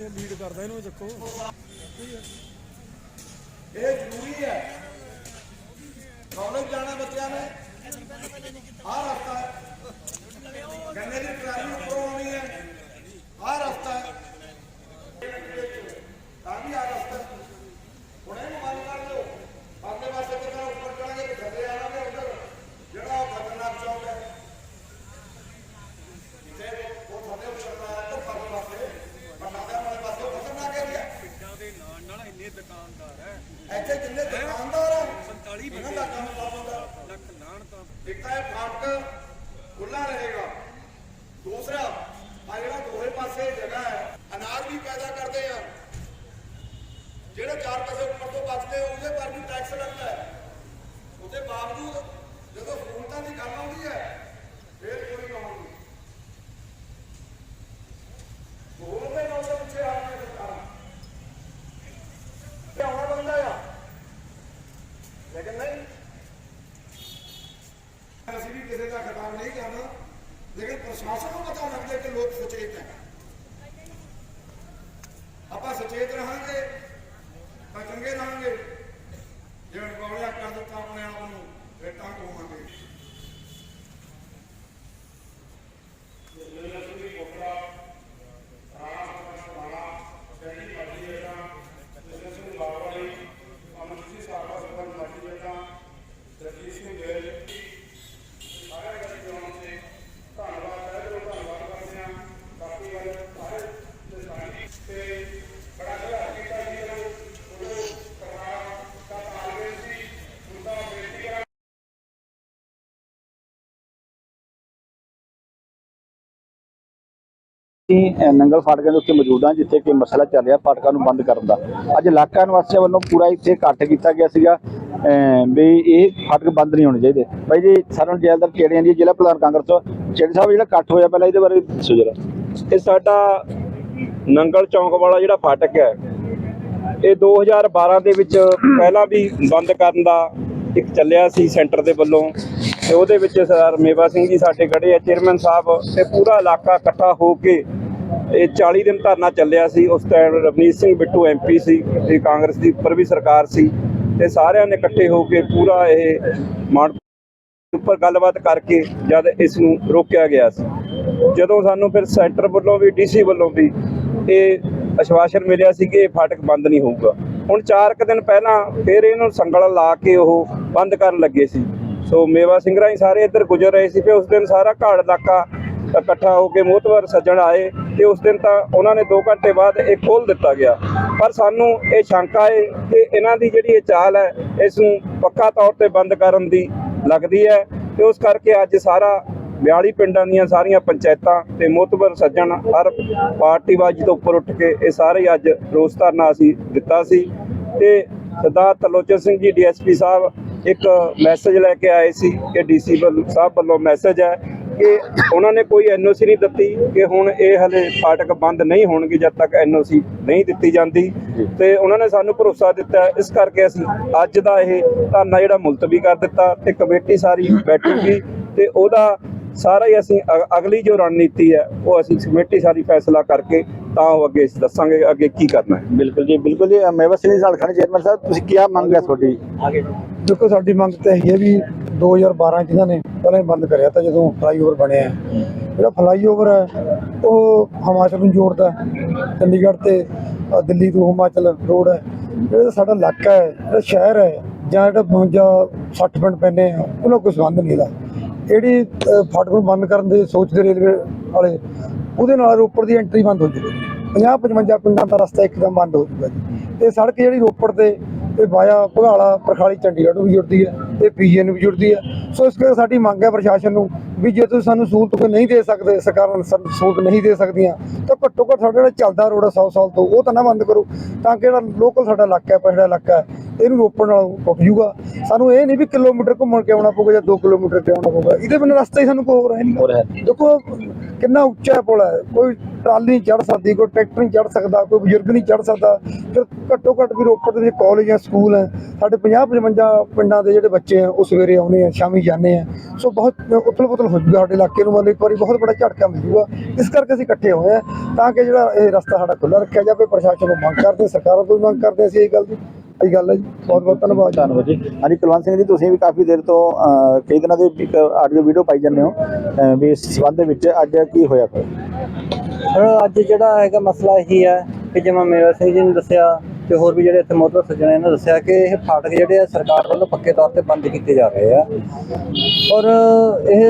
ਇਹ ਲੀਡ ਕਰਦਾ ਇਹਨੂੰ ਚੱਕੋ। ਇਹ ਜ਼ਰੂਰੀ ਹੈ। ਕਾਲਜ ਜਾਣਾ ਬੱਚਿਆਂ ਨੇ। ਆਹ ਰਸਤਾ ਹੈ। ਗੰਨੇ ਦੀ ਟਰਾਲੀ ਉੱਪਰੋਂ ਆਉਣੀ ਹੈ ਆਹ ਰਸਤਾ ਹੈ ਤਾਂ ਵੀ ਆਹ ਰਸਤਾ ਹੈ। ਹੁਣ ਇਹਨੂੰ ਬੰਦ ਕਰ ਦਿਓ ਅਗਲੇ ਪਾਸੇ ਕਿਤੇ ਉੱਪਰ ਚੜਾਂਗੇ ਤੇ ਥੱਲੇ ਆਵਾਂਗੇ ਉਧਰ ਜਿਹੜਾ ਉਹ ਖਤਰਨਾਕ ਚੌਕ ਹੈ ਜਿੱਥੇ ਉਹ ਥੱਲੇ ਉਤਰਦਾ ਹੈ ਤਾਂ ਫ਼ਰਕ ਪਾਸੇ ਬਟਾਦਿਆਂ ਵਾਲੇ ਪਾਸੇ ਉਹ ਖਤਰਨਾਕ ਏਰੀਆ ਪਿੰਡਾਂ ਦੇ ਨਾਲ ਨਾਲ ਇੰਨੇ ਦੁਕਾਨਦਾਰ ਹੈ ਇੱਥੇ ਜਿੰਨੇ ਦੁਕਾਨਦਾਰ ਆ 47 ਇਹਨਾਂ ਦਾ ਕੰਮ ਬੰਦ ਹੁੰਦਾ ਲੱਖ ਲਾਣ ਤਾਂ ਇੱਕ ਤਾਂ ਇਹ ਫਾਟਕ ਖੁੱਲਾ ਰਹੇਗਾ ਦੂਸਰਾ ਆ ਜਿਹੜਾ ਦੋਹੇ ਪਾਸੇ ਜਗ੍ਹਾ ਹੈ ਅਨਾਜ ਵੀ ਪੈਦਾ ਕਰਦੇ ਆ ਜਿਹੜੇ ਚਾਰ ਪੈਸੇ ਉੱਪਰ ਤੋਂ ਬਚਦੇ ਉਹਦੇ ਪਰ ਵੀ ਟੈਕਸ ਲੱਗਦਾ ਹੈ ਉਹਦੇ ਬਾਵਜੂਦ ਜਦੋਂ ਸਹੂਲਤਾਂ ਦੀ ਗੱਲ ਆਉਂਦੀ ਹੈ ਫਿਰ ਕੋਈ ਕਾਨੂੰਨ ਨਹੀਂ ਸਹੂਲਤ ਦੇ ਨਾਲ ਤਾਂ ਪਿੱਛੇ ਆ ਕੇ ਸਰਕਾਰਾਂ ਇਹ ਆਉਣਾ ਬੰਦਾ ਆ ਲੇਕਿਨ ਨਹੀਂ ਅਸੀਂ ਵੀ ਕਿਸੇ ਦਾ ਖਿਤਾਬ ਨਹੀਂ ਕਰਨਾ ਲੇਕਿਨ ਪ੍ਰਸ਼ਾਸਨ ਨੂੰ ਪਤਾ ਲੱਗਦਾ ਕਿ ਲੋਕ ਸੁਚੇਤ ਹੈ। ਆਪਾਂ ਸੁਚੇਤ ਰਹਾਂਗੇ ਤਾਂ ਚੰਗੇ ਰਹਾਂਗੇ ਜੇ ਗੋਲਿਆ ਕਰ ਦਿੱਤਾ ਆਪਣੇ ਆਪ ਨੂੰ ਰੇਟਾਂ ਕੋਵਾਂਗੇ ਅਸੀਂ ਨੰਗਲ ਫਾਟਕਾਂ ਦੇ ਉੱਤੇ ਮੌਜੂਦ ਹਾਂ, ਜਿੱਥੇ ਕਿ ਮਸਲਾ ਚੱਲ ਰਿਹਾ ਫਾਟਕਾਂ ਨੂੰ ਬੰਦ ਕਰਨ ਦਾ। ਅੱਜ ਇਲਾਕਾ ਨਿਵਾਸੀਆਂ ਵੱਲੋਂ ਪੂਰਾ ਇੱਥੇ ਇਕੱਠ ਕੀਤਾ ਗਿਆ ਸੀਗਾ ਵੀ ਇਹ ਫਾਟਕ ਬੰਦ ਨਹੀਂ ਹੋਣੇ ਚਾਹੀਦੇ। ਬਾਈ ਜੀ ਸਰਵਣ ਜੈਲਦਾਰ ਕਿਹੜਿਆਂ ਦੀ ਜ਼ਿਲ੍ਹਾ ਪ੍ਰਧਾਨ ਕਾਂਗਰਸ ਚੇੜੀ ਸਾਹਿਬ, ਜਿਹੜਾ ਇਕੱਠ ਹੋਇਆ ਪਹਿਲਾਂ ਇਹਦੇ ਬਾਰੇ ਦੱਸੋ ਜਰਾ। ਇਹ ਸਾਡਾ ਨੰਗਲ ਚੌਂਕ ਵਾਲਾ ਜਿਹੜਾ ਫਾਟਕ ਹੈ, ਇਹ 2012 ਦੇ ਵਿੱਚ ਪਹਿਲਾਂ ਵੀ ਬੰਦ ਕਰਨ ਦਾ ਇੱਕ ਚੱਲਿਆ ਸੀ ਸੈਂਟਰ ਦੇ ਵੱਲੋਂ। ਤੇ ਉਹਦੇ ਵਿੱਚ ਸਰਦਾਰ ਮੇਵਾ ਸਿੰਘ ਜੀ ਸਾਡੇ ਖੜੇ ਆ, ਚੇਅਰਮੈਨ ਸਾਹਿਬ। ਤੇ ਪੂਰਾ ਇਲਾਕਾ ਇਕੱਠਾ ਹੋ ਕੇ ਇਹ 40 ਦਿਨ ਧਰਨਾ ਚੱਲਿਆ ਸੀ। ਉਸ ਟਾਈਮ ਰਵਨੀਤ ਸਿੰਘ ਬਿੱਟੂ ਐਮਪੀ ਸੀ, ਤੇ ਕਾਂਗਰਸ ਦੀ ਉੱਪਰ ਵੀ ਸਰਕਾਰ ਸੀ। ਤੇ ਸਾਰਿਆਂ ਨੇ ਇਕੱਠੇ ਹੋ ਕੇ ਪੂਰਾ ਇਹ ਮਾਨ ਉੱਪਰ ਗੱਲਬਾਤ ਕਰਕੇ ਜਦ ਇਸ ਨੂੰ ਰੋਕਿਆ ਗਿਆ ਸੀ। ਜਦੋਂ ਸਾਨੂੰ ਫਿਰ ਸੈਂਟਰ ਵੱਲੋਂ ਵੀ ਡੀਸੀ ਵੱਲੋਂ ਵੀ ਇਹ ਅਸ਼ਵਾਸਨ ਮਿਲਿਆ ਸੀ ਕਿ ਇਹ ਫਾਟਕ ਬੰਦ ਨਹੀਂ ਹੋਊਗਾ। ਹੁਣ 4 ਕੁ ਦਿਨ ਪਹਿਲਾਂ ਫਿਰ ਇਹਨੂੰ ਸੰਗਲ ਲਾ ਕੇ ਉਹ ਬੰਦ ਕਰਨ ਲੱਗੇ ਸੀ। ਸੋ ਮੇਵਾ ਸਿੰਘਰਾ ਹੀ ਸਾਰੇ ਇੱਧਰ ਗੁਜ਼ਰ ਰਹੇ ਸੀ, ਫਿਰ ਉਸ ਦਿਨ ਸਾਰਾ ਘਾੜ ਇਲਾਕਾ ਇਕੱਠਾ ਹੋ ਕੇ ਮੋਹਤਵਰ ਸੱਜਣ ਆਏ ਤੇ ਉਸ ਦਿਨ ਤਾਂ ਉਹਨਾਂ ਨੇ 2 ਘੰਟੇ ਬਾਅਦ ਇਹ ਖੋਲ ਦਿੱਤਾ ਗਿਆ। ਪਰ ਸਾਨੂੰ ਇਹ ਸ਼ੰਕਾ ਹੈ ਕਿ ਇਹਨਾਂ ਦੀ ਜਿਹੜੀ ਇਹ ਚਾਲ ਹੈ, ਇਸ ਨੂੰ ਪੱਕਾ ਤੌਰ ਤੇ ਬੰਦ ਕਰਨ ਦੀ ਲੱਗਦੀ ਹੈ ਤੇ ਉਸ ਕਰਕੇ ਅੱਜ ਸਾਰਾ 42 ਪਿੰਡਾਂ ਦੀਆਂ ਸਾਰੀਆਂ ਪੰਚਾਇਤਾਂ ਤੇ ਮੋਤਬਰ ਸੱਜਣ ਹਰ ਪਾਰਟੀਬਾਜ਼ੀ ਤੋਂ ਉੱਪਰ ਉੱਠ ਕੇ ਇਹ ਸਾਰੇ ਅੱਜ ਰੋਸ ਧਰਨਾ ਅਸੀਂ ਦਿੱਤਾ ਸੀ ਤੇ ਸਰਦਾਰ ਤਲੋਚਨ ਸਿੰਘ ਜੀ ਡੀਐਸਪੀ ਸਾਹਿਬ ਇੱਕ ਮੈਸੇਜ ਲੈ ਕੇ ਆਏ ਸੀ ਕਿ ਡੀਸੀ ਸਾਹਿਬ ਵੱਲੋਂ ਮੈਸੇਜ ਹੈ ਕਿ ਉਹਨਾਂ ਨੇ ਕੋਈ ਐਨਓਸੀ ਨਹੀਂ ਦਿੱਤੀ ਕਿ ਹੁਣ ਇਹ ਹਲੇ ਫਾਟਕ ਬੰਦ ਨਹੀਂ ਹੋਣਗੇ ਜਦ ਤੱਕ ਐਨਓਸੀ ਨਹੀਂ ਦਿੱਤੀ ਜਾਂਦੀ। ਤੇ ਉਹਨਾਂ ਨੇ ਸਾਨੂੰ ਭਰੋਸਾ ਦਿੱਤਾ। ਇਸ ਕਰਕੇ ਅਸੀਂ ਅੱਜ ਦਾ ਇਹ ਧਰਨਾ ਜਿਹੜਾ ਮੁਲਤਵੀ ਕਰ ਦਿੱਤਾ ਤੇ ਕਮੇਟੀ ਸਾਰੀ ਬੈਠੂਗੀ ਤੇ ਉਹਦਾ ਸਾਰਾ ਹੀ ਅਸੀਂ ਅਗਲੀ ਜੋ ਰਣਨੀਤੀ ਹੈ ਉਹ ਅਸੀਂ ਕਮੇਟੀ ਸਾਰੀ ਫੈਸਲਾ ਕਰਕੇ ਤਾਂ ਉਹ ਅੱਗੇ ਦੱਸਾਂਗੇ ਅੱਗੇ ਕੀ ਕਰਨਾ ਹੈ। ਬਿਲਕੁਲ ਜੀ ਬਿਲਕੁਲ ਜੀ। ਅਹ, ਮੇਵਾ ਸਿੰਘ ਨਾਲ ਖੜੇ ਚੇਅਰਮੈਨ ਸਾਹਿਬ ਤੁਸੀਂ ਕੀ ਮੰਗ ਹੈ ਤੁਹਾਡੀ? ਦੇਖੋ ਸਾਡੀ ਮੰਗ ਤਾਂ ਹੈਗੀ ਹੈ ਵੀ 2012 ਚ ਇਹਨਾਂ ਨੇ ਪਹਿਲਾਂ ਹੀ ਬੰਦ ਕਰਿਆ ਤਾਂ ਜਦੋਂ ਫਲਾਈਓਵਰ ਬਣਿਆ। ਜਿਹੜਾ ਫਲਾਈਓਵਰ ਹੈ ਉਹ ਹਿਮਾਚਲ ਨੂੰ ਜੋੜਦਾ ਚੰਡੀਗੜ੍ਹ ਤੇ ਦਿੱਲੀ ਤੋਂ ਹਿਮਾਚਲ ਰੋਡ ਹੈ। ਜਿਹੜਾ ਸਾਡਾ ਇਲਾਕਾ ਹੈ ਜਿਹੜਾ ਸ਼ਹਿਰ ਹੈ ਜਾਂ ਜਿਹੜਾ 52 60 ਪਿੰਡ ਪੈਂਦੇ ਆ ਉਹਨਾਂ ਕੋਈ ਸੰਬੰਧ ਨਹੀਂ ਇਹਦਾ। ਜਿਹੜੀ ਅ, ਫਾਟਕ ਨੂੰ ਬੰਦ ਕਰਨ ਦੇ ਸੋਚਦੇ ਰੇਲਵੇ ਵਾਲੇ ਉਹਦੇ ਨਾਲ ਰੋਪੜ ਦੀ ਐਂਟਰੀ ਬੰਦ ਹੋ ਜੂਗੀ। 50 55 ਪਿੰਡਾਂ ਦਾ ਰਸਤਾ ਇੱਕਦਮ ਬੰਦ ਹੋ ਜੂਗਾ ਜੀ। ਇਹ ਸੜਕ ਜਿਹੜੀ ਰੋਪੜ ਤੇ ਇਹ ਵਾਇਆ ਭਗਾਲਾ ਪਰਖਾਲੀ ਚੰਡੀਗੜ੍ਹ ਨੂੰ ਵੀ ਜੁੜਦੀ ਹੈ। ਇਹ ਪੀਏ ਨੂੰ ਵੀ ਜੁੜਦੀ ਹੈ ਸੋ ਇਸ ਕਰਕੇ ਸਾਡੀ ਮੰਗ ਹੈ ਪ੍ਰਸ਼ਾਸਨ ਨੂੰ ਵੀ ਜੇ ਤੁਸੀਂ ਸਾਨੂੰ ਸਹੂਲਤ ਕੋਈ ਨਹੀਂ ਦੇ ਸਕਦੇ ਸਰਕਾਰਾਂ ਸਹੂਲਤ ਨਹੀਂ ਦੇ ਸਕਦੀਆਂ ਤਾਂ ਘੱਟੋ ਘੱਟ ਸਾਡਾ ਜਿਹੜਾ ਚੱਲਦਾ ਰੋਡ 100 ਸਾਲ ਤੋਂ ਉਹ ਤਾਂ ਨਾ ਬੰਦ ਕਰੋ ਤਾਂ ਕਿ ਜਿਹੜਾ ਲੋਕਲ ਸਾਡਾ ਇਲਾਕਾ ਹੈ ਪਿਛੜਾ ਇਲਾਕਾ ਹੈ ਇਹਨੂੰ ਰੋਪਣ ਨਾਲ ਟੁੱਟ ਜੂਗਾ ਸਾਨੂੰ ਇਹ ਨਹੀਂ ਵੀ ਕਿਲੋਮੀਟਰ ਘੁੰਮਣ ਕੇ ਆਉਣਾ ਪਊਗਾ ਜਾਂ 2 ਕਿਲੋਮੀਟਰ ਤੇ ਆਉਣਾ ਪਊਗਾ ਇਹਦੇ ਬਿਨਾਂ ਰਸਤਾ ਹੀ ਸਾਨੂੰ ਕੋਈ ਹੋਰ ਹੈ ਨਹੀਂ। ਹੈ ਦੇਖੋ ਕਿੰਨਾ ਉੱਚਾ ਪੁਲ ਹੈ ਕੋਈ ਟਰਾਲੀ ਚੜ ਸਕਦੀ ਕੋਈ ਟਰੈਕਟਰ ਨਹੀਂ ਚੜ ਸਕਦਾ ਕੋਈ ਬਜ਼ੁਰਗ ਨਹੀਂ ਚੜ ਸਕਦਾ ਘੱਟੋ ਘੱਟ ਵੀ ਰੋਪੜ ਦੇ ਕਾਲਜ ਜਾਂ ਸਕੂਲ ਹੈ ਸਾਡੇ 50 55 ਪਿੰਡਾਂ ਦੇ ਜਿਹੜੇ ਬੱਚੇ ਆ ਉਹ ਸਵੇਰੇ ਆਉਂਦੇ ਆ ਸ਼ਾਮੀ ਜਾਂਦੇ ਆ। ਸੋ ਬਹੁਤ ਉਥਲ ਪੁਥਲ ਹੋ ਜੂਗਾ ਸਾਡੇ ਇਲਾਕੇ ਨੂੰ ਮਤਲਬ ਇੱਕ ਵਾਰੀ ਬਹੁਤ ਬੜਾ ਝਟਕਾ ਮਿਲ ਜੂਗਾ ਇਸ ਕਰਕੇ ਅਸੀਂ ਇਕੱਠੇ ਹੋਏ ਆ ਤਾਂ ਕਿ ਜਿਹੜਾ ਇਹ ਰਸਤਾ ਸਾਡਾ ਖੁੱਲ੍ਹਾ ਰੱਖਿਆ ਜਾਵੇ ਪ੍ਰਸ਼ਾਸਨ ਤੋਂ ਮੰਗ ਕਰਦੇ ਸਰਕਾਰਾਂ ਤੋਂ ਵੀ ਮੰਗ ਕਰਦੇ ਅਸੀਂ ਇਹ ਗੱਲ ਦੀ। ਇਹ ਗੱਲ ਹੈ ਜੀ। ਬਹੁਤ ਬਹੁਤ ਧੰਨਵਾਦ ਧੰਨਵਾਦ ਜੀ। ਹਾਂਜੀ ਕੁਲਵੰਤ ਸਿੰਘ ਜੀ ਤੁਸੀਂ ਵੀ ਕਾਫੀ ਦੇਰ ਤੋਂ ਕਈ ਦਿਨਾਂ ਦੇ ਇੱਕ ਆਡੀਓ ਵੀਡੀਓ ਪਾਈ ਜਾਂਦੇ ਹੋ। ਵੀ ਇਸ ਸੰਬੰਧ ਦੇ ਵਿੱਚ ਅੱਜ ਕੀ ਹੋਇਆ ਫਿਰ? ਸਰ ਅੱਜ ਜਿਹੜਾ ਹੈਗਾ ਮਸਲਾ ਇਹੀ ਹੈ ਕਿ ਜਿਵੇਂ ਮੇਰਾ ਸਿੰਘ ਜੀ ਨੇ ਦੱਸਿਆ ਤੇ ਹੋਰ ਵੀ ਜਿਹੜੇ ਇੱਥੇ ਮੋਦਰ ਸੱਜਣ ਇਹਨਾਂ ਦੱਸਿਆ ਕਿ ਇਹ ਫਾਟਕ ਜਿਹੜੇ ਆ ਸਰਕਾਰ ਵੱਲੋਂ ਪੱਕੇ ਤੌਰ ਤੇ ਬੰਦ ਕੀਤੇ ਜਾ ਰਹੇ ਆ। ਔਰ ਇਹ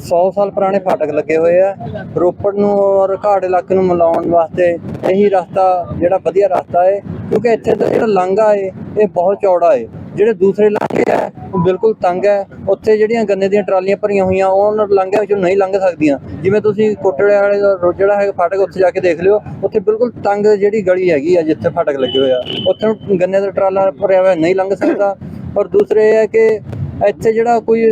100 ਸਾਲ ਪੁਰਾਣੇ ਫਾਟਕ ਲੱਗੇ ਹੋਏ ਆ। ਰੋਪੜ ਨੂੰ ਔਰ ਘਾੜ ਇਲਾਕੇ ਨੂੰ ਮਿਲਾਉਣ ਵਾਸਤੇ ਇਹੀ ਰਸਤਾ ਜਿਹੜਾ ਵਧੀਆ ਰਸਤਾ ਹੈ ਕਿਉਂਕਿ ਇੱਥੇ ਦਾ ਜਿਹੜਾ ਲਾਂਘਾ ਹੈ ਇਹ ਬਹੁਤ ਚੌੜਾ ਹੈ ਜਿਹੜੇ ਦੂਸਰੇ ਲਾਂਘੇ ਆ, ਉਹ ਬਿਲਕੁਲ ਤੰਗ ਹੈ ਉੱਥੇ ਜਿਹੜੀਆਂ ਗੰਨੇ ਦੀਆਂ ਟਰਾਲੀਆਂ ਭਰੀਆਂ ਹੋਈਆਂ, ਉਹ ਉਹਨਾਂ ਲਾਂਘਿਆਂ ਵਿੱਚੋਂ ਨਹੀਂ ਲੰਘ ਸਕਦੀਆਂ। ਜਿਵੇਂ ਤੁਸੀਂ ਕੋਟੜੇ ਵਾਲੇ ਦਾ ਜਿਹੜਾ ਹੈਗਾ ਫਾਟਕ, ਉੱਥੇ ਜਾ ਕੇ ਦੇਖ ਲਿਓ। ਉੱਥੇ ਬਿਲਕੁਲ ਤੰਗ ਜਿਹੜੀ ਗਲੀ ਹੈਗੀ ਆ, ਜਿੱਥੇ ਫਾਟਕ ਲੱਗੇ ਹੋਏ ਆ। ਉੱਥੇ ਨੂੰ ਗੰਨੇ ਦਾ ਟਰਾਲਾ ਭਰਿਆ ਹੋਇਆ ਨਹੀਂ ਲੰਘ ਸਕਦਾ। ਔਰ ਦੂਸਰੇ ਇਹ ਹੈ ਕਿ ਇੱਥੇ ਜਿਹੜਾ ਕੋਈ,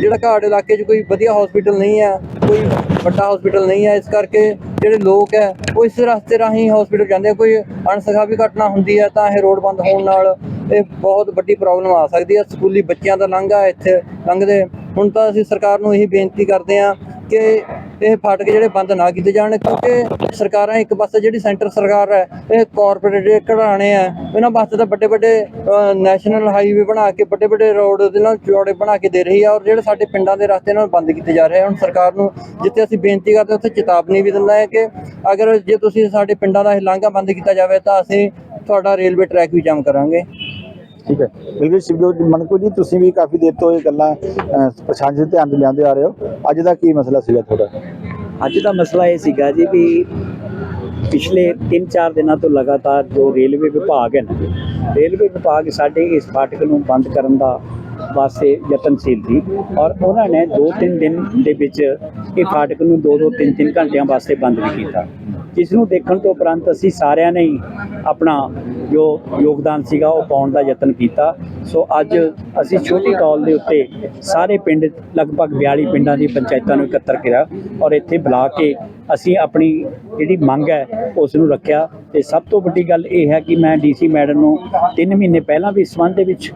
ਜਿਹੜਾ ਘਾਟ ਇਲਾਕੇ 'ਚ ਕੋਈ ਵਧੀਆ ਹਸਪੀਟਲ ਨਹੀਂ ਹੈ ਕੋਈ ਵੱਡਾ ਹਸਪੀਟਲ ਨਹੀਂ ਹੈ, ਇਸ ਕਰਕੇ ਜਿਹੜੇ ਲੋਕ ਹੈ, ਉਹ ਇਸ ਰਸਤੇ ਰਾਹੀਂ ਹਸਪੀਟਲ ਜਾਂਦੇ ਆ। ਕੋਈ ਅਣਸਖਾਵੀ ਘਟਨਾ ਹੁੰਦੀ ਹੈ ਤਾਂ ਇਹ ਰੋਡ ਬੰਦ ਹੋਣ ਨਾਲ ਇਹ ਬਹੁਤ ਵੱਡੀ ਪ੍ਰੋਬਲਮ ਆ ਸਕਦੀ ਹੈ। ਸਕੂਲੀ ਬੱਚਿਆਂ ਦਾ ਲੰਘਾ ਇੱਥੇ ਲੰਘਦੇ। ਹੁਣ ਤਾਂ ਅਸੀਂ ਸਰਕਾਰ ਨੂੰ ਇਹੀ ਬੇਨਤੀ ਕਰਦੇ ਹਾਂ ਕਿ ਇਹ ਫਾਟਕ ਜਿਹੜੇ ਬੰਦ ਨਾ ਕੀਤੇ ਜਾਣ ਕਿਉਂਕਿ ਸਰਕਾਰਾਂ ਇੱਕ ਪਾਸੇ ਜਿਹੜੀ ਸੈਂਟਰ ਸਰਕਾਰ ਹੈ, ਇਹ ਕਾਰਪੋਰੇਟ ਘਰਾਣੇ ਆ, ਇਹਨਾਂ ਵਾਸਤੇ ਤਾਂ ਵੱਡੇ ਵੱਡੇ ਨੈਸ਼ਨਲ ਹਾਈਵੇ ਬਣਾ ਕੇ ਵੱਡੇ ਵੱਡੇ ਰੋਡ ਦੇ ਨਾਲ ਚੌੜੇ ਬਣਾ ਕੇ ਦੇ ਰਹੀ ਆ ਔਰ ਜਿਹੜੇ ਸਾਡੇ ਪਿੰਡਾਂ ਦੇ ਰਸਤੇ ਨਾਲ ਬੰਦ ਕੀਤੇ ਜਾ ਰਹੇ ਆ। ਹੁਣ ਸਰਕਾਰ ਨੂੰ ਜਿੱਥੇ ਅਸੀਂ ਬੇਨਤੀ ਕਰਦੇ ਉੱਥੇ ਚੇਤਾਵਨੀ ਵੀ ਦਿੰਦਾ ਹੈ ਕਿ ਅਗਰ ਜੇ ਤੁਸੀਂ ਸਾਡੇ ਪਿੰਡਾਂ ਦਾ ਇਹ ਲਾਂਘਾ ਬੰਦ ਕੀਤਾ ਜਾਵੇ ਤਾਂ ਅਸੀਂ ਤੁਹਾਡਾ ਰੇਲਵੇ ਟਰੈਕ ਵੀ ਜਾਮ ਕਰਾਂਗੇ। ਠੀਕ ਹੈ। ਬਿਲਕੁਲ ਸ਼ਿਵਜੋਤ ਮਨਕੂ ਜੀ ਤੁਸੀਂ ਵੀ ਕਾਫੀ ਦੇਰ ਤੋਂ ਇਹ ਗੱਲਾਂ ਪ੍ਰਸ਼ਾਸਨ ਦੇ ਧਿਆਨ 'ਚ ਲਿਆਉਂਦੇ ਆ ਰਹੇ ਹੋ। ਅੱਜ ਦਾ ਕੀ ਮਸਲਾ ਸੀਗਾ ਤੁਹਾਡਾ? ਅੱਜ ਦਾ ਮਸਲਾ ਇਹ ਸੀਗਾ ਜੀ ਵੀ ਪਿਛਲੇ 3-4 ਦਿਨਾਂ ਤੋਂ ਲਗਾਤਾਰ ਜੋ ਰੇਲਵੇ ਵਿਭਾਗ ਹੈ ਨਾ, ਰੇਲਵੇ ਵਿਭਾਗ ਸਾਡੇ ਇਸ ਫਾਟਕ ਨੂੰ ਬੰਦ ਕਰਨ ਦਾ ਵਾਸਤੇ ਯਤਨਸ਼ੀਲ ਸੀ ਔਰ ਉਹਨਾਂ ਨੇ 2-3 ਦਿਨ ਦੇ ਵਿੱਚ ਇਹ ਫਾਟਕ ਨੂੰ 2-2 3-3 ਘੰਟਿਆਂ ਵਾਸਤੇ ਬੰਦ ਵੀ ਕੀਤਾ। ਜਿਸ ਨੂੰ ਦੇਖਣ ਤੋਂ ਉਪਰੰਤ ਅਸੀਂ ਸਾਰਿਆਂ ਨੇ ਹੀ ਆਪਣਾ ਜੋ ਯੋਗਦਾਨ ਸੀਗਾ ਉਹ ਪਾਉਣ ਦਾ ਯਤਨ ਕੀਤਾ। ਸੋ ਅੱਜ ਅਸੀਂ ਛੋਟੀ ਕੌਲ ਦੇ ਉੱਤੇ ਸਾਰੇ ਪਿੰਡ, ਲਗਭਗ 42 ਪਿੰਡਾਂ ਦੀ ਪੰਚਾਇਤਾਂ ਨੂੰ ਇਕੱਤਰ ਕੀਤਾ ਔਰ ਇੱਥੇ ਬੁਲਾ ਕੇ ਅਸੀਂ ਆਪਣੀ ਜਿਹੜੀ ਮੰਗ ਹੈ ਉਸ ਨੂੰ ਰੱਖਿਆ। ਤੇ ਸਭ ਤੋਂ ਵੱਡੀ ਗੱਲ ਇਹ ਹੈ ਕਿ ਮੈਂ ਡੀਸੀ ਮੈਡਮ ਨੂੰ 3 ਮਹੀਨੇ ਪਹਿਲਾਂ ਵੀ ਇਸ ਸੰਬੰਧ ਦੇ ਵਿੱਚ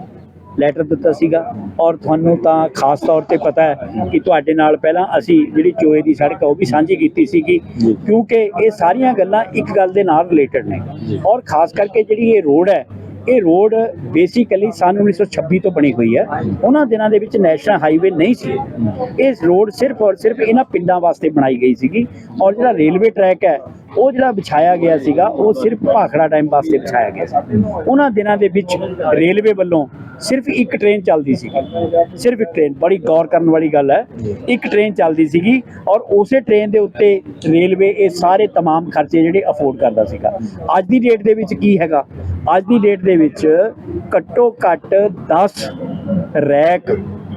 ਲੈਟਰ ਦਿੱਤਾ ਸੀਗਾ। ਔਰ ਤੁਹਾਨੂੰ ਤਾਂ ਖਾਸ ਤੌਰ ਤੇ ਪਤਾ ਹੈ ਕਿ ਤੁਹਾਡੇ ਨਾਲ ਪਹਿਲਾਂ ਅਸੀਂ ਜਿਹੜੀ ਚੋਏ ਦੀ ਸੜਕ ਉਹ ਵੀ ਸਾਂਝੀ ਕੀਤੀ ਸੀਗੀ। ਕਿਉਂਕਿ ਇਹ ਸਾਰੀਆਂ ਗੱਲਾਂ ਇੱਕ ਗੱਲ ਦੇ ਨਾਲ ਰਿਲੇਟਡ ਨੇ। ਔਰ ਖਾਸ ਕਰਕੇ ਜਿਹੜੀ ਇਹ ਰੋਡ ਹੈ ਇਹ ਰੋਡ ਬੇਸਿਕਲੀ ਸਨ 1926 ਤੋਂ ਬਣੀ ਹੋਈ ਹੈ। ਉਹਨਾਂ ਦਿਨਾਂ ਦੇ ਵਿੱਚ ਨੈਸ਼ਨਲ ਹਾਈਵੇ ਨਹੀਂ ਸੀ। ਇਹ ਰੋਡ ਸਿਰਫ ਔਰ ਸਿਰਫ ਇਹਨਾਂ ਪਿੰਡਾਂ ਵਾਸਤੇ ਬਣਾਈ ਗਈ ਸੀਗੀ। ਔਰ ਜਿਹੜਾ ਰੇਲਵੇ ਟਰੈਕ ਹੈ ਉਹ ਜਿਹੜਾ ਵਿਛਾਇਆ ਗਿਆ ਸੀਗਾ ਉਹ ਸਿਰਫ ਭਾਖੜਾ ਟਾਈਮ ਵਾਸਤੇ ਵਿਛਾਇਆ ਗਿਆ ਸੀ ਉਹਨਾਂ ਦਿਨਾਂ ਦੇ ਵਿੱਚ ਰੇਲਵੇ ਵੱਲੋਂ ਸਿਰਫ ਇੱਕ ਟ੍ਰੇਨ ਚੱਲਦੀ ਸੀਗੀ ਸਿਰਫ ਇੱਕ ਟ੍ਰੇਨ ਬੜੀ ਗੌਰ ਕਰਨ ਵਾਲੀ ਗੱਲ ਹੈ ਇੱਕ ਟ੍ਰੇਨ ਚੱਲਦੀ ਸੀਗੀ ਔਰ ਉਸੇ ਟ੍ਰੇਨ ਦੇ ਉੱਤੇ ਰੇਲਵੇ ਇਹ ਸਾਰੇ तमाम ਖਰਚੇ ਜਿਹੜੇ ਅਫੋਰਡ ਕਰਦਾ ਸੀਗਾ ਅੱਜ ਦੀ ਡੇਟ ਦੇ ਵਿੱਚ ਕੀ ਹੈਗਾ ਅੱਜ ਦੀ ਡੇਟ ਦੇ ਵਿੱਚ ਘੱਟੋ ਘੱਟ 10 ਰੈਕ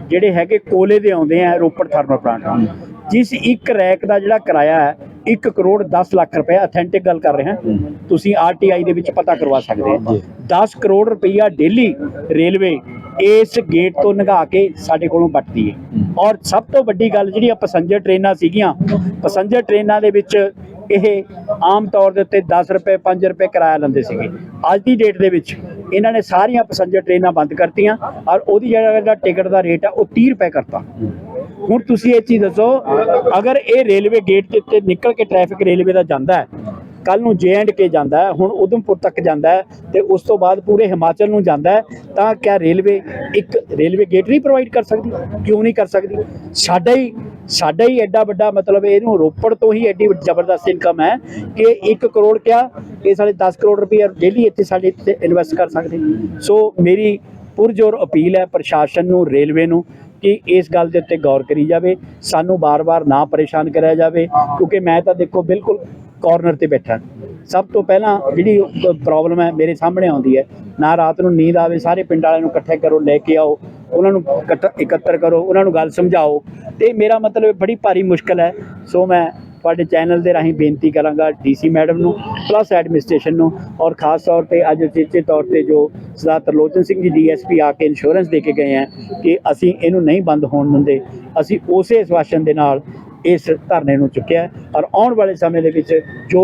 ਜਿਹੜੇ ਹੈਗੇ ਕੋਲੇ ਦੇ ਆਉਂਦੇ ਆ ਰੋਪੜ ਥਰਮਲ ਪਲਾਂਟ ਜਿਸ ਇੱਕ ਰੈਕ ਦਾ ਜਿਹੜਾ ਕਿਰਾਇਆ ਹੈ 1 ਕਰੋੜ 10 ਲੱਖ ਰੁਪਏ ਅਥੈਂਟਿਕ ਗੱਲ ਕਰ ਰਹੇ ਹਾਂ। ਤੁਸੀਂ ਆਰਟੀਆਈ ਦੇ ਵਿੱਚ ਪਤਾ ਕਰਵਾ ਸਕਦੇ ਹੋ। 10 ਕਰੋੜ ਰੁਪਈਆ ਡੇਲੀ ਰੇਲਵੇ ਇਸ ਗੇਟ ਤੋਂ ਲੰਘਾ ਕੇ ਸਾਡੇ ਕੋਲੋਂ ਵੱਟਦੀ ਹੈ। ਔਰ ਸਭ ਤੋਂ ਵੱਡੀ ਗੱਲ ਜਿਹੜੀ ਆ ਪੈਸੰਜਰ ਟ੍ਰੇਨਾਂ ਸੀਗੀਆਂ ਪੈਸੰਜਰ ਟ੍ਰੇਨਾਂ ਦੇ ਵਿੱਚ ਇਹ ਆਮ ਤੌਰ ਦੇ ਉੱਤੇ 10 ਰੁਪਏ 5 ਰੁਪਏ ਕਿਰਾਇਆ ਲੈਂਦੇ ਸੀਗੇ। ਅੱਜ ਦੀ ਡੇਟ ਦੇ ਵਿੱਚ ਇਹਨਾਂ ਨੇ ਸਾਰੀਆਂ ਪੈਸੰਜਰ ਟ੍ਰੇਨਾਂ ਬੰਦ ਕਰਤੀਆਂ ਔਰ ਉਹਦੀ ਜਿਹੜਾ ਟਿਕਟ ਦਾ ਰੇਟ ਆ ਉਹ 30 ਰੁਪਏ ਕਰਤਾ। ਹੁਣ ਤੁਸੀਂ ਇਹ ਚੀਜ਼ ਦੱਸੋ, ਅਗਰ ਇਹ ਰੇਲਵੇ ਗੇਟ ਦੇ ਉੱਤੇ ਨਿਕਲ ਕੇ ਟ੍ਰੈਫਿਕ ਰੇਲਵੇ ਦਾ ਜਾਂਦਾ ਹੈ ਕੱਲ ਨੂੰ ਜੇ ਐਂਡ ਕੇ ਜਾਂਦਾ ਹੈ, ਹੁਣ ਉਧਮਪੁਰ ਤੱਕ ਜਾਂਦਾ ਹੈ ਤੇ ਉਸ ਤੋਂ ਬਾਅਦ ਪੂਰੇ ਹਿਮਾਚਲ ਨੂੰ ਜਾਂਦਾ ਹੈ, ਤਾਂ ਕਿਆ ਰੇਲਵੇ ਇੱਕ ਰੇਲਵੇ ਗੇਟ ਨਹੀਂ ਪ੍ਰੋਵਾਈਡ ਕਰ ਸਕਦੀ? ਕਿਉਂ ਨਹੀਂ ਕਰ ਸਕਦੀ? ਸਾਡਾ ਹੀ ਸਾਡਾ ਹੀ ਐਡਾ ਵੱਡਾ ਮਤਲਬ ਇਹਨੂੰ ਰੋਪੜ ਤੋਂ ਹੀ ਐਡੀ ਜ਼ਬਰਦਸਤ ਇਨਕਮ ਹੈ ਕਿ 1 ਕਰੋੜ ਕਿਆ ਇਹ ਸਾਡੇ 10 ਕਰੋੜ ਰੁਪਏ ਡੇਲੀ ਇੱਥੇ ਸਾਡੇ ਇੱਥੇ ਇਨਵੈਸਟ ਕਰ ਸਕਦੇ। ਸੋ ਮੇਰੀ ਪੁਰਜੋਰ ਅਪੀਲ ਹੈ ਪ੍ਰਸ਼ਾਸਨ ਨੂੰ, ਰੇਲਵੇ ਨੂੰ ਕਿ ਇਸ ਗੱਲ ਦੇ ਉੱਤੇ ਗੌਰ ਕਰੀ ਜਾਵੇ, ਸਾਨੂੰ ਬਾਰ-ਬਾਰ ਨਾ ਪਰੇਸ਼ਾਨ ਕਰਿਆ ਜਾਵੇ, ਕਿਉਂਕਿ ਮੈਂ ਤਾਂ ਦੇਖੋ ਬਿਲਕੁਲ ਕਾਰਨਰ ਤੇ ਬੈਠਾ। ਸਭ ਤੋਂ ਪਹਿਲਾਂ ਜਿਹੜੀ ਪ੍ਰੋਬਲਮ ਹੈ ਮੇਰੇ ਸਾਹਮਣੇ ਆਉਂਦੀ ਹੈ। ਨਾ ਰਾਤ ਨੂੰ ਨੀਂਦ ਆਵੇ, ਸਾਰੇ ਪਿੰਡ ਵਾਲਿਆਂ ਨੂੰ ਇਕੱਠੇ ਕਰੋ, ਲੈ ਕੇ ਆਓ, ਉਹਨਾਂ ਨੂੰ ਇਕੱਠ- ਇਕੱਤਰ ਕਰੋ, ਉਹਨਾਂ ਨੂੰ ਗੱਲ ਸਮਝਾਓ। ਤੇ ਮੇਰਾ ਮਤਲਬ ਬੜੀ ਭਾਰੀ ਮੁਸ਼ਕਲ ਹੈ। ਸੋ ਮੈਂ ਤੁਹਾਡੇ ਚੈਨਲ ਦੇ ਰਾਹੀਂ ਬੇਨਤੀ ਕਰਾਂਗਾ ਡੀਸੀ ਮੈਡਮ ਨੂੰ ਪਲੱਸ ਐਡਮਿਨਿਸਟ੍ਰੇਸ਼ਨ ਨੂੰ ਔਰ ਖਾਸ ਤੌਰ ਤੇ ਅੱਜ ਉਚੇਚੇ ਤੌਰ ਤੇ ਜੋ ਸਰਦਾਰ ਤਰਲੋਚਨ ਸਿੰਘ ਜੀ ਡੀਐਸਪੀ ਆ ਕੇ ਇੰਸ਼ੋਰੈਂਸ ਦੇ ਕੇ ਗਏ ਹੈ ਕਿ ਅਸੀਂ ਇਹਨੂੰ ਨਹੀਂ ਬੰਦ ਹੋਣ ਦਿੰਦੇ। ਅਸੀਂ ਉਸੇ ਆਸ਼ਵਾਸਨ ਦੇ ਨਾਲ ਇਸ ਧਰਨੇ ਨੂੰ ਚੁੱਕਿਆ ਔਰ ਆਉਣ ਵਾਲੇ ਸਮੇਂ ਦੇ ਵਿੱਚ ਜੋ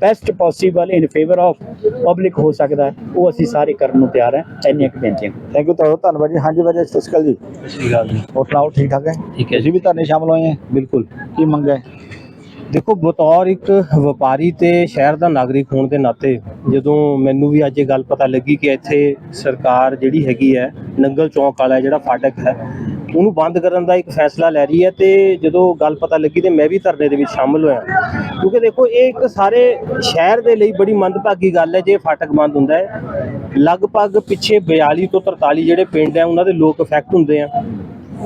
best possible in favour of public ਹੋ ਸਕਦਾ ਉਹ ਅਸੀਂ ਸਾਰੇ ਕਰਨ ਨੂੰ ਤਿਆਰ ਹਾਂ। ਇੰਨੀਆਂ ਕੁ ਬੇਨਤੀਆਂ। ਥੈਂਕ ਯੂ ਤੁਹਾਡਾ ਧੰਨਵਾਦ ਜੀ। ਹਾਂਜੀ ਵਜੇ ਸਤਿ ਸ਼੍ਰੀ ਅਕਾਲ ਜੀ। ਸਹੀ ਗੱਲ ਹੋਰ ਸੁਣਾਓ ਠੀਕ ਠਾਕ ਹੈ? ਠੀਕ ਹੈ ਤੁਸੀਂ ਵੀ ਧਰਨੇ ਸ਼ਾਮਲ ਹੋਏ ਹੈ? ਬਿਲਕੁਲ। ਕੀ ਮੰਗ ਹੈ? ਦੇਖੋ, ਬਤੌਰ ਇੱਕ ਵਪਾਰੀ ਤੇ ਸ਼ਹਿਰ ਦਾ ਨਾਗਰਿਕ ਹੋਣ ਦੇ ਨਾਤੇ ਜਦੋਂ ਮੈਨੂੰ ਵੀ ਅੱਜ ਇਹ ਗੱਲ ਪਤਾ ਲੱਗੀ ਕਿ ਇੱਥੇ ਸਰਕਾਰ ਜਿਹੜੀ ਹੈਗੀ ਹੈ, ਨੰਗਲ ਚੌਂਕ ਵਾਲਾ ਜਿਹੜਾ ਫਾਟਕ ਹੈ, ਉਹਨੂੰ ਬੰਦ ਕਰਨ ਦਾ ਇੱਕ ਫੈਸਲਾ ਲੈ ਰਹੀ ਹੈ ਤੇ ਜਦੋਂ ਗੱਲ ਪਤਾ ਲੱਗੀ ਤੇ ਮੈਂ ਵੀ ਧਰਨੇ ਦੇ ਵਿੱਚ ਸ਼ਾਮਲ ਹੋਇਆ। ਕਿਉਂਕਿ ਦੇਖੋ, ਇਹ ਇੱਕ ਸਾਰੇ ਸ਼ਹਿਰ ਦੇ ਲਈ ਬੜੀ ਮੰਦਭਾਗੀ ਗੱਲ ਹੈ ਜੇ ਫਾਟਕ ਬੰਦ ਹੁੰਦਾ ਹੈ। ਲਗਭਗ ਪਿੱਛੇ 42 ਤੋਂ 43 ਜਿਹੜੇ ਪਿੰਡ ਹੈ, ਉਹਨਾਂ ਦੇ ਲੋਕ ਇਫੈਕਟ ਹੁੰਦੇ ਆ।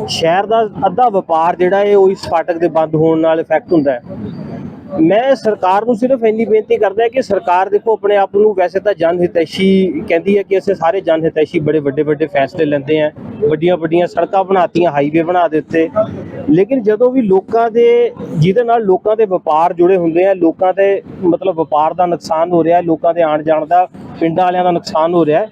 ਸ਼ਹਿਰ ਦਾ ਅੱਧਾ ਵਪਾਰ ਜਿਹੜਾ ਹੈ ਉਹ ਇਸ ਫਾਟਕ ਦੇ ਬੰਦ ਹੋਣ ਨਾਲ ਇਫੈਕਟ ਹੁੰਦਾ ਹੈ। ਮੈਂ ਸਰਕਾਰ ਨੂੰ ਸਿਰਫ ਇੰਨੀ ਬੇਨਤੀ ਕਰਦਾ ਕਿ ਸਰਕਾਰ ਦੇਖੋ ਆਪਣੇ ਆਪ ਨੂੰ ਵੈਸੇ ਤਾਂ ਜਨ ਹਿਤੈਸ਼ੀ ਕਹਿੰਦੀ ਹੈ ਕਿ ਅਸੀਂ ਸਾਰੇ ਜਨ ਹਿਤੈਸ਼ੀ ਬੜੇ ਵੱਡੇ ਵੱਡੇ ਫੈਸਲੇ ਲੈਂਦੇ ਆ ਵੱਡੀਆਂ ਵੱਡੀਆਂ ਸੜਕਾਂ ਬਣਾਤੀਆਂ ਹਾਈਵੇ ਬਣਾ ਦਿੱਤੇ। ਲੇਕਿਨ ਜਦੋਂ ਵੀ ਲੋਕਾਂ ਦੇ, ਜਿਹਦੇ ਨਾਲ ਲੋਕਾਂ ਦੇ ਵਪਾਰ ਜੁੜੇ ਹੁੰਦੇ ਆ, ਲੋਕਾਂ ਦੇ ਮਤਲਬ ਵਪਾਰ ਦਾ ਨੁਕਸਾਨ ਹੋ ਰਿਹਾ, ਲੋਕਾਂ ਦੇ ਆਣ ਜਾਣ ਦਾ, ਪਿੰਡਾਂ ਵਾਲਿਆਂ ਦਾ ਨੁਕਸਾਨ ਹੋ ਰਿਹਾ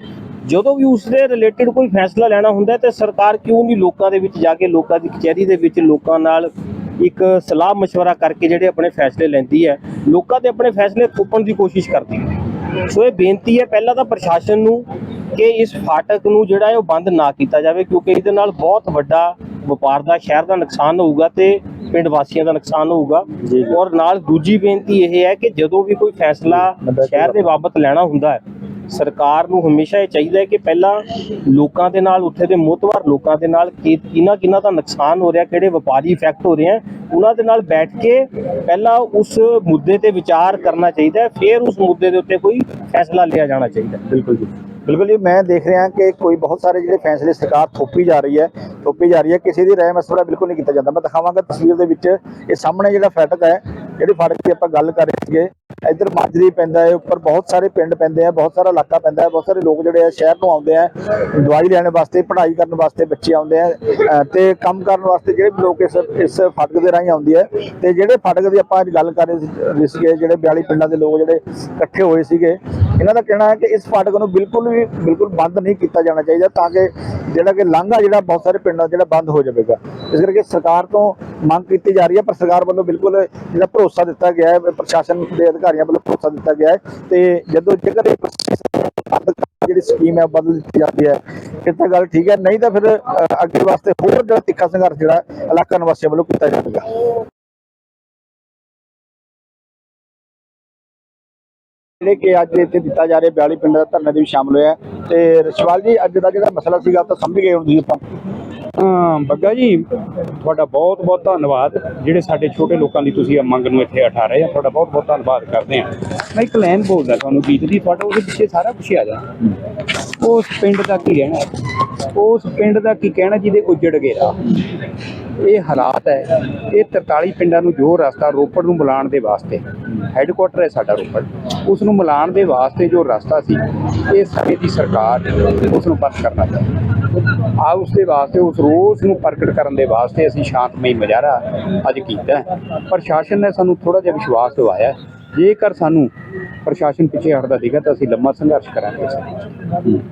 ਜਦੋਂ ਵੀ ਉਸ ਦੇ ਰਿਲੇਟਡ ਕੋਈ ਫੈਸਲਾ ਲੈਣਾ ਹੁੰਦਾ ਤੇ ਸਰਕਾਰ ਕਿਉਂ ਨਹੀਂ ਲੋਕਾਂ ਦੇ ਵਿੱਚ ਜਾ ਕੇ ਲੋਕਾਂ ਦੀ ਕਚਹਿਰੀ ਦੇ ਵਿੱਚ ਲੋਕਾਂ ਨਾਲ ਇੱਕ ਸਲਾਹ مشਵਰਾ ਕਰਕੇ ਜਿਹੜੇ ਆਪਣੇ ਫੈਸਲੇ ਲੈਂਦੀ ਹੈ ਲੋਕਾਂ ਤੇ ਆਪਣੇ ਫੈਸਲੇ ਥੋਪਣ ਦੀ ਕੋਸ਼ਿਸ਼ ਕਰਦੀ ਹੈ। ਸੋ ਇਹ ਬੇਨਤੀ ਹੈ ਪਹਿਲਾਂ ਤਾਂ ਪ੍ਰਸ਼ਾਸਨ ਨੂੰ ਕਿ ਇਸ ਫਾਟਕ ਨੂੰ ਜਿਹੜਾ ਹੈ ਬੰਦ ਨਾ ਕੀਤਾ ਜਾਵੇ ਕਿਉਂਕਿ ਇਹਦੇ ਨਾਲ ਬਹੁਤ ਵੱਡਾ ਵਪਾਰ ਦਾ ਸ਼ਹਿਰ ਦਾ ਨੁਕਸਾਨ ਹੋਊਗਾ ਤੇ ਪਿੰਡ ਵਾਸੀਆਂ ਦਾ ਨੁਕਸਾਨ ਹੋਊਗਾ। ਔਰ ਨਾਲ ਦੂਜੀ ਬੇਨਤੀ ਇਹ ਹੈ ਕਿ ਜਦੋਂ ਵੀ ਕੋਈ ਫੈਸਲਾ ਸ਼ਹਿਰ ਦੇ ਬਾਬਤ ਲੈਣਾ ਹੁੰਦਾ ਹੈ ਸਰਕਾਰ ਨੂੰ ਹਮੇਸ਼ਾ ਇਹ ਚਾਹੀਦਾ ਹੈ ਕਿ ਪਹਿਲਾਂ ਲੋਕਾਂ ਦੇ ਨਾਲ ਉੱਥੇ ਦੇ ਮੋਤਵਾਰ ਲੋਕਾਂ ਦੇ ਨਾਲ ਕਿ ਕਿਹਨਾਂ ਦਾ ਨੁਕਸਾਨ ਹੋ ਰਿਹਾ, ਕਿਹੜੇ ਵਪਾਰੀ ਇਫੈਕਟ ਹੋ ਰਹੇ ਆ ਉਹਨਾਂ ਦੇ ਨਾਲ ਬੈਠ ਕੇ ਪਹਿਲਾਂ ਉਸ ਮੁੱਦੇ ਤੇ ਵਿਚਾਰ ਕਰਨਾ ਚਾਹੀਦਾ ਹੈ, ਫਿਰ ਉਸ ਮੁੱਦੇ ਦੇ ਉੱਤੇ ਕੋਈ ਫੈਸਲਾ ਲਿਆ ਜਾਣਾ ਚਾਹੀਦਾ ਬਿਲਕੁਲ ਜੀ। ਬਿਲਕੁਲ ਜੀ, ਮੈਂ ਦੇਖ ਰਿਹਾ ਕਿ ਕੋਈ ਬਹੁਤ ਸਾਰੇ ਜਿਹੜੇ ਫੈਸਲੇ ਸਰਕਾਰ ਥੋਪੀ ਜਾ ਰਹੀ ਹੈ, ਥੋਪੀ ਜਾ ਰਹੀ ਹੈ, ਕਿਸੇ ਦੀ ਰਾਏ ਮਸਵਰਾ ਬਿਲਕੁਲ ਨਹੀਂ ਕੀਤਾ ਜਾਂਦਾ। ਮੈਂ ਦਿਖਾਵਾਂਗਾ ਤਸਵੀਰ ਦੇ ਵਿੱਚ, ਇਹ ਸਾਹਮਣੇ ਜਿਹੜਾ ਫਾਟਕ ਹੈ ਜਿਹੜੇ ਫਾਟਕ ਦੀ ਆਪਾਂ ਗੱਲ ਕਰ ਰਹੇ ਸੀਗੇ, ਇੱਧਰ ਮਾਜਰੀ ਪੈਂਦਾ ਹੈ, ਉੱਪਰ ਬਹੁਤ ਸਾਰੇ ਪਿੰਡ ਪੈਂਦੇ ਆ, ਬਹੁਤ ਸਾਰਾ ਇਲਾਕਾ ਪੈਂਦਾ ਹੈ, ਬਹੁਤ ਸਾਰੇ ਲੋਕ ਜਿਹੜੇ ਆ ਸ਼ਹਿਰ ਨੂੰ ਆਉਂਦੇ ਆ ਦਵਾਈ ਲੈਣ ਵਾਸਤੇ, ਪੜ੍ਹਾਈ ਕਰਨ ਵਾਸਤੇ ਬੱਚੇ ਆਉਂਦੇ ਆ ਤੇ ਕੰਮ ਕਰਨ ਵਾਸਤੇ ਜਿਹੜੇ ਲੋਕ ਇਸ ਇਸ ਫਾਟਕ ਦੇ ਰਾਹੀਂ ਆਉਂਦੇ ਆ, ਤੇ ਜਿਹੜੇ ਫਾਟਕ ਦੀ ਆਪਾਂ ਅੱਜ ਗੱਲ ਕਰ ਰਹੇ ਸੀਗੇ, ਜਿਹੜੇ 42 ਪਿੰਡਾਂ ਦੇ ਲੋਕ ਜਿਹੜੇ ਇਕੱਠੇ ਹੋਏ ਸੀਗੇ, ਇਹਨਾਂ ਦਾ ਕਹਿਣਾ ਹੈ ਕਿ ਇਸ ਫਾਟਕ ਨੂੰ ਬਿਲਕੁਲ ਵੀ, ਬਿਲਕੁਲ ਬੰਦ ਨਹੀਂ ਕੀਤਾ ਜਾਣਾ ਚਾਹੀਦਾ, ਤਾਂ ਕਿ ਜਿਹੜਾ ਕਿ ਲਾਂਘਾ ਜਿਹੜਾ ਬਹੁਤ ਸਾਰੇ ਪਿੰਡਾਂ 'ਚ ਜਿਹੜਾ ਬੰਦ ਹੋ ਜਾਵੇਗਾ। ਇਸ ਕਰਕੇ ਸਰਕਾਰ ਤੋਂ ਮੰਗ ਕੀਤੀ ਜਾ ਰਹੀ ਹੈ, ਪਰ ਸਰਕਾਰ ਵੱਲੋਂ ਬਿਲਕੁਲ ਜਿਹੜਾ ਭਰੋਸਾ ਦਿੱਤਾ ਗਿਆ ਹੈ, ਪ੍ਰਸ਼ਾਸਨ ਦੇ ਅਧਿਕਾਰੀਆਂ ਵੱਲੋਂ ਭਰੋਸਾ ਦਿੱਤਾ ਗਿਆ ਹੈ ਤੇ ਜਦੋਂ ਜੇਕਰ ਇਹ ਜਿਹੜੀ ਸਕੀਮ ਹੈ ਬਦਲ ਦਿੱਤੀ ਜਾਂਦੀ ਹੈ ਫਿਰ ਤਾਂ ਗੱਲ ਠੀਕ ਹੈ, ਨਹੀਂ ਤਾਂ ਫਿਰ ਅੱਗੇ ਵਾਸਤੇ ਹੋਰ ਜਿਹੜਾ ਤਿੱਖਾ ਸੰਘਰਸ਼ ਜਿਹੜਾ ਇਲਾਕਾ ਨਿਵਾਸੀਆਂ ਵੱਲੋਂ ਕੀਤਾ ਜਾਵੇਗਾ। ਜਿਹੜੇ ਕਿ ਅੱਜ ਇੱਥੇ ਦਿੱਤਾ ਜਾ ਰਿਹਾ 42 ਪਿੰਡ ਦਾ ਧਰਨਾ ਦੇ ਵੀ ਸ਼ਾਮਲ ਹੋਇਆ ਤੇ ਰਸ਼ਵਾਲ ਜੀ, ਅੱਜ ਦਾ ਜਿਹੜਾ ਮਸਲਾ ਸੀਗਾ ਤਾਂ ਸਮਝ ਗਏ ਹੁਣ ਤੁਸੀਂ ਆਪਾਂ। ਹਾਂ ਬੱਗਾ ਜੀ, ਤੁਹਾਡਾ ਬਹੁਤ ਬਹੁਤ ਧੰਨਵਾਦ। ਜਿਹੜੇ ਸਾਡੇ ਛੋਟੇ ਲੋਕਾਂ ਦੀ ਤੁਸੀਂ ਇਹ ਮੰਗ ਨੂੰ ਇੱਥੇ ਉਠਾ ਰਹੇ ਆ, ਤੁਹਾਡਾ ਬਹੁਤ ਬਹੁਤ ਧੰਨਵਾਦ ਕਰਦੇ ਆ। ਮੈਂ ਇੱਕ ਲਾਈਨ ਬੋਲਦਾ ਤੁਹਾਨੂੰ ਗੀਤ ਦੀ, ਤੁਹਾਡਾ ਉਹਦੇ ਪਿੱਛੇ ਸਾਰਾ ਕੁਝ ਆ ਜਾਣਾ। ਉਸ ਪਿੰਡ ਦਾ ਕੀ ਰਹਿਣਾ? ਉਸ ਪਿੰਡ ਦਾ ਕੀ ਕਹਿਣਾ ਜਿਹਦੇ ਉੱਜੜ ਗਿਆ ਇਹ ਹਾਲਾਤ ਹੈ, ਇਹ 43 ਪਿੰਡਾਂ ਨੂੰ ਜੋ ਰਸਤਾ ਰੋਪੜ ਨੂੰ ਮਿਲਾਉਣ ਦੇ ਵਾਸਤੇ ਹੈੱਡਕੁਆਟਰ ਹੈ ਸਾਡਾ ਰੋਪੜ। ਉਸ ਨੂੰ ਮਿਲਾਉਣ ਦੇ ਵਾਸਤੇ ਜੋ ਰਸਤਾ ਸੀ, ਇਹ ਸਮੇਂ ਦੀ ਸਰਕਾਰ ਉਸ ਨੂੰ ਬੰਦ ਕਰਨਾ ਚਾਹੀਦਾ ਆ ਉਸ ਦੇ ਵਾਸਤੇ, ਉਸ ਰੋਸ ਨੂੰ ਪ੍ਰਗਟ ਕਰਨ ਦੇ ਵਾਸਤੇ ਅਸੀਂ ਸ਼ਾਂਤਮਈ ਮੁਜ਼ਾਹਰਾ ਅੱਜ ਕੀਤਾ ਪ੍ਰਸ਼ਾਸਨ ਨੇ ਸਾਨੂੰ ਥੋੜਾ ਜਿਹਾ ਵਿਸ਼ਵਾਸ ਦਿਵਾਇਆ ਜੇਕਰ ਸਾਨੂੰ ਪ੍ਰਸ਼ਾਸਨ ਪਿੱਛੇ ਹਟਦਾ ਦਿਖਾ ਤਾਂ ਅਸੀਂ ਲੰਮਾ ਸੰਘਰਸ਼ ਕਰਾਂਗੇ।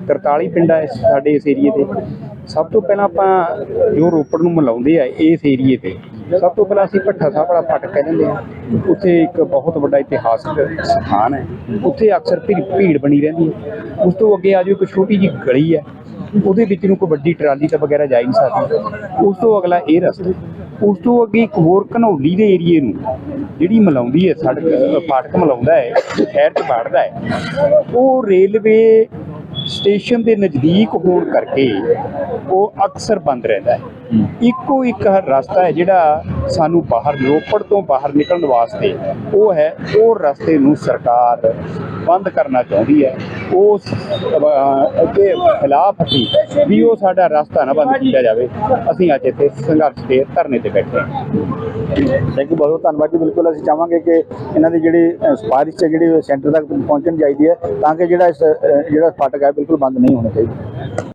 43 ਪਿੰਡ ਹੈ ਸਾਡੇ ਇਸ ਏਰੀਏ ਤੇ ਸਭ ਤੋਂ ਪਹਿਲਾਂ ਆਪਾਂ ਜੋ ਰੋਪੜ ਨੂੰ ਮਿਲਾਉਂਦੇ ਆ ਇਸ ਏਰੀਏ ਤੇ, ਸਭ ਤੋਂ ਪਹਿਲਾਂ ਅਸੀਂ ਭੱਠਾ ਸਾਹਿਬ ਵਾਲਾ ਫਾਟਕ ਜਾਂਦੇ ਆ। ਉੱਥੇ ਇੱਕ ਬਹੁਤ ਵੱਡਾ ਇਤਿਹਾਸਕ ਸਥਾਨ ਹੈ। ਉੱਥੇ ਅਕਸਰ ਭੀੜ ਭੀੜ ਬਣੀ ਰਹਿੰਦੀ ਹੈ। ਉਸ ਤੋਂ ਅੱਗੇ ਆ ਜਾਓ, ਇੱਕ ਛੋਟੀ ਜਿਹੀ ਗਲੀ ਹੈ। ਉਹਦੇ ਵਿੱਚ ਨੂੰ ਕੋਈ ਵੱਡੀ ਟਰਾਲੀ ਤਾਂ ਵਗੈਰਾ ਜਾ ਹੀ ਨਹੀਂ ਸਕਦੀ। ਉਸ ਤੋਂ ਅਗਲਾ ਇਹ ਰਸਤਾ। ਉਸ ਤੋਂ ਅੱਗੇ ਇੱਕ ਹੋਰ ਘਨੌਲੀ ਦੇ ਏਰੀਏ ਨੂੰ ਜਿਹੜੀ ਮਿਲਾਉਂਦੀ ਹੈ ਸੜਕ ਅ, ਫਾਟਕ ਮਿਲਾਉਂਦਾ ਹੈ ਸ਼ਹਿਰ 'ਚ ਵੜਦਾ ਹੈ ਉਹ ਰੇਲਵੇ ਸਟੇਸ਼ਨ ਦੇ ਨਜ਼ਦੀਕ ਹੋਣ ਕਰਕੇ ਉਹ ਅਕਸਰ ਬੰਦ ਰਹਿੰਦਾ ਹੈ। ਇੱਕੋ ਇੱਕ ਰਸਤਾ ਹੈ ਜਿਹੜਾ ਸਾਨੂੰ ਬਾਹਰ ਰੋਪੜ ਤੋਂ ਬਾਹਰ ਨਿਕਲਣ ਵਾਸਤੇ ਉਹ ਹੈ ਉਹ ਰਸਤੇ ਨੂੰ ਸਰਕਾਰ ਬੰਦ ਕਰਨਾ ਚਾਹੁੰਦੀ ਹੈ। ਉਸ ਦੇ ਖਿਲਾਫ ਅਸੀਂ ਵੀ ਉਹ ਸਾਡਾ ਰਸਤਾ ਨਾ ਬੰਦ ਕੀਤਾ ਜਾਵੇ। ਅਸੀਂ ਅੱਜ ਇੱਥੇ ਸੰਘਰਸ਼ ਦੇ ਧਰਨੇ ਤੇ ਬੈਠੇ ਹਾਂ। ਥੈਂਕ ਯੂ ਬਹੁਤ ਧੰਨਵਾਦ ਜੀ। ਬਿਲਕੁਲ ਅਸੀਂ ਚਾਹਾਂਗੇ ਕਿ ਇਹਨਾਂ ਦੀ ਜਿਹੜੀ ਅ, ਸਿਫਾਰਿਸ਼ ਹੈ ਜਿਹੜੀ ਸੈਂਟਰ ਤੱਕ ਪਹੁੰਚਣੀ ਚਾਹੀਦੀ ਹੈ ਤਾਂ ਕਿ ਜਿਹੜਾ ਜਿਹੜਾ ਫਾਟਕ ਹੈ ਬਿਲਕੁਲ ਬੰਦ ਨਹੀਂ ਹੋਣੇ ਚਾਹੀਦੇ।